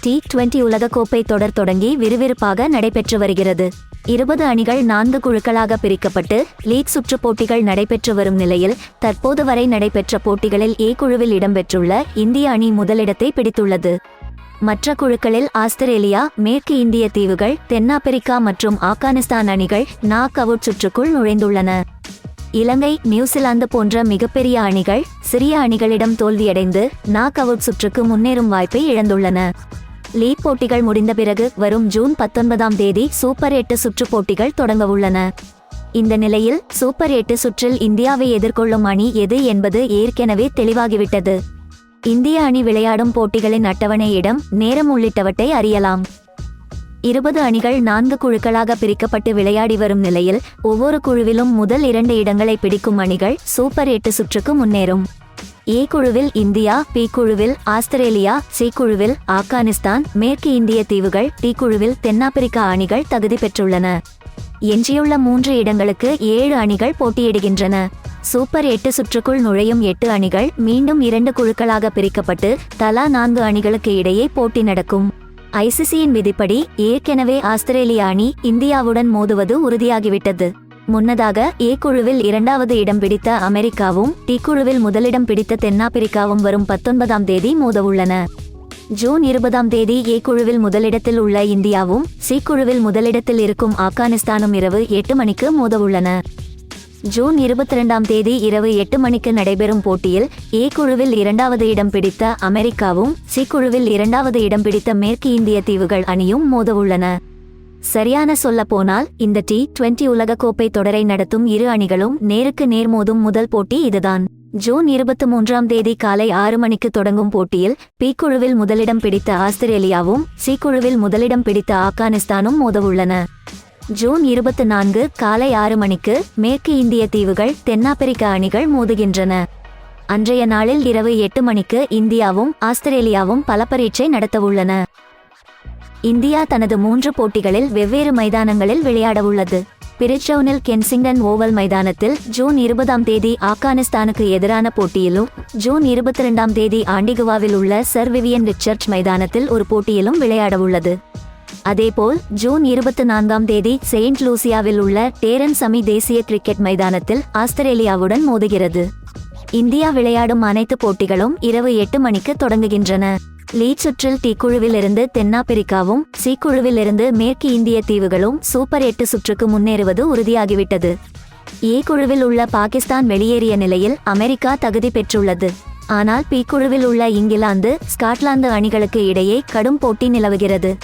T twenty உலகக்கோப்பை தொடர் தொடங்கி விறுவிறுப்பாக நடைபெற்று வருகிறது. இருபது அணிகள் நான்கு குழுக்களாக பிரிக்கப்பட்டு லீக் சுற்று போட்டிகள் நடைபெற்று வரும் நிலையில் தற்போது வரை நடைபெற்ற போட்டிகளில் ஏ குழுவில் இடம்பெற்றுள்ள இந்திய அணி முதலிடத்தை பிடித்துள்ளது. மற்ற குழுக்களில் ஆஸ்திரேலியா மேற்கு இந்திய தீவுகள் தென்னாப்பிரிக்கா மற்றும் ஆப்கானிஸ்தான் அணிகள் நாக் அவுட் சுற்றுக்குள் நுழைந்துள்ளன. இலங்கை நியூசிலாந்து போன்ற மிகப்பெரிய அணிகள் சிறிய அணிகளிடம் தோல்வியடைந்து நாக் அவுட் சுற்றுக்கு முன்னேறும் வாய்ப்பை இழந்துள்ளன. லீக் போட்டிகள் முடிந்த பிறகு வரும் ஜூன் பத்தொன்பதாம் தேதி சூப்பர் எட்டு சுற்றுப் போட்டிகள் தொடங்க உள்ளன. இந்த நிலையில் சூப்பர் எட்டு சுற்றில் இந்தியாவை எதிர்கொள்ளும் அணி எது என்பது ஏற்கனவே தெளிவாகிவிட்டது. இந்திய அணி விளையாடும் போட்டிகளின் அட்டவணையிடம் நேரம் உள்ளிட்டவற்றை அறியலாம். இருபது அணிகள் நான்கு குழுக்களாக பிரிக்கப்பட்டு விளையாடி வரும் நிலையில் ஒவ்வொரு குழுவிலும் முதல் இரண்டு இடங்களை பிடிக்கும் அணிகள் சூப்பர் எட்டு சுற்றுக்கு முன்னேறும். ஏ குழுவில் இந்தியா பி குழுவில் ஆஸ்திரேலியா சி குழுவில் ஆப்கானிஸ்தான் மேற்கு இந்திய தீவுகள் டி குழுவில் தென்னாப்பிரிக்கா அணிகள் தகுதி பெற்றுள்ளன. எஞ்சியுள்ள மூன்று இடங்களுக்கு ஏழு அணிகள் போட்டியிடுகின்றன. சூப்பர் எட்டு சுற்றுக்குள் நுழையும் எட்டு அணிகள் மீண்டும் இரண்டு குழுக்களாக பிரிக்கப்பட்டு தலா நான்கு அணிகளுக்கு இடையே போட்டி நடக்கும். ஐசிசியின் விதிப்படி ஏற்கனவே ஆஸ்திரேலிய அணி இந்தியாவுடன் மோதுவது உறுதியாகிவிட்டது. முன்னதாக ஏ குழுவில் இரண்டாவது இடம் பிடித்த அமெரிக்காவும் டி குழுவில் முதலிடம் பிடித்த தென்னாப்பிரிக்காவும் வரும் பத்தொன்பதாம் தேதி மோதவுள்ளன. ஜூன் இருபதாம் தேதி ஏ குழுவில் முதலிடத்தில் உள்ள இந்தியாவும் சி குழுவில் முதலிடத்தில் இருக்கும் ஆப்கானிஸ்தானும் இரவு எட்டு மணிக்கு மோதவுள்ளன. ஜூன் இருபத்தி ரெண்டாம் தேதி இரவு எட்டு மணிக்கு நடைபெறும் போட்டியில் ஏ குழுவில் இரண்டாவது இடம் பிடித்த அமெரிக்காவும் சி குழுவில் இரண்டாவது இடம் பிடித்த மேற்கு இந்திய தீவுகள் அணியும் மோதவுள்ளன. சரியான சொல்ல போனால் இந்த டி டுவெண்டி உலகக்கோப்பை தொடரை நடத்தும் இரு அணிகளும் நேருக்கு நேர் மோதும் முதல் போட்டி இதுதான். ஜூன் இருபத்தி மூன்றாம் தேதி காலை ஆறு மணிக்கு தொடங்கும் போட்டியில் பி குழுவில் முதலிடம் பிடித்த ஆஸ்திரேலியாவும் சி குழுவில் முதலிடம் பிடித்த ஆப்கானிஸ்தானும் மோதவுள்ளன. ஜூன் இருபத்தி நான்கு காலை ஆறு மணிக்கு மேற்கு இந்திய தீவுகள் தென்னாப்பிரிக்க அணிகள் மோதுகின்றன. அன்றைய நாளில் இரவு எட்டு மணிக்கு இந்தியாவும் ஆஸ்திரேலியாவும் பல பரீட்சை நடத்தவுள்ளன. இந்தியா தனது மூன்று போட்டிகளில் வெவ்வேறு மைதானங்களில் விளையாடவுள்ளது பிரிச்சவுனில் கென்சிங்டன் ஓவல் மைதானத்தில் ஜூன் இருபதாம் தேதி ஆப்கானிஸ்தானுக்கு எதிரான போட்டியிலும் ஜூன் இருபத்தி ரெண்டாம் தேதி ஆண்டிகுவாவில் உள்ள சர் விவியன் ரிச்சர்ச் மைதானத்தில் ஒரு போட்டியிலும் விளையாடவுள்ளது அதேபோல் ஜூன் இருபத்தி நான்காம் தேதி செயின்ட் லூசியாவில் உள்ள டேரன் சமி தேசிய கிரிக்கெட் மைதானத்தில் ஆஸ்திரேலியாவுடன் மோதுகிறது. இந்தியா விளையாடும் அனைத்து போட்டிகளும் இரவு எட்டு மணிக்கு தொடங்குகின்றன. லீட் சுற்றில் தீக்குழுவிலிருந்து தென்னாப்பிரிக்காவும் சி குழுவிலிருந்து மேற்கு இந்திய தீவுகளும் சூப்பர் எட்டு சுற்றுக்கு முன்னேறுவது உறுதியாகிவிட்டது. ஏ குழுவில் உள்ள பாகிஸ்தான் வெளியேறிய நிலையில் அமெரிக்கா தகுதி பெற்றுள்ளது. ஆனால் பி குழுவில் உள்ள இங்கிலாந்து ஸ்காட்லாந்து அணிகளுக்கு இடையே கடும் போட்டி நிலவுகிறது.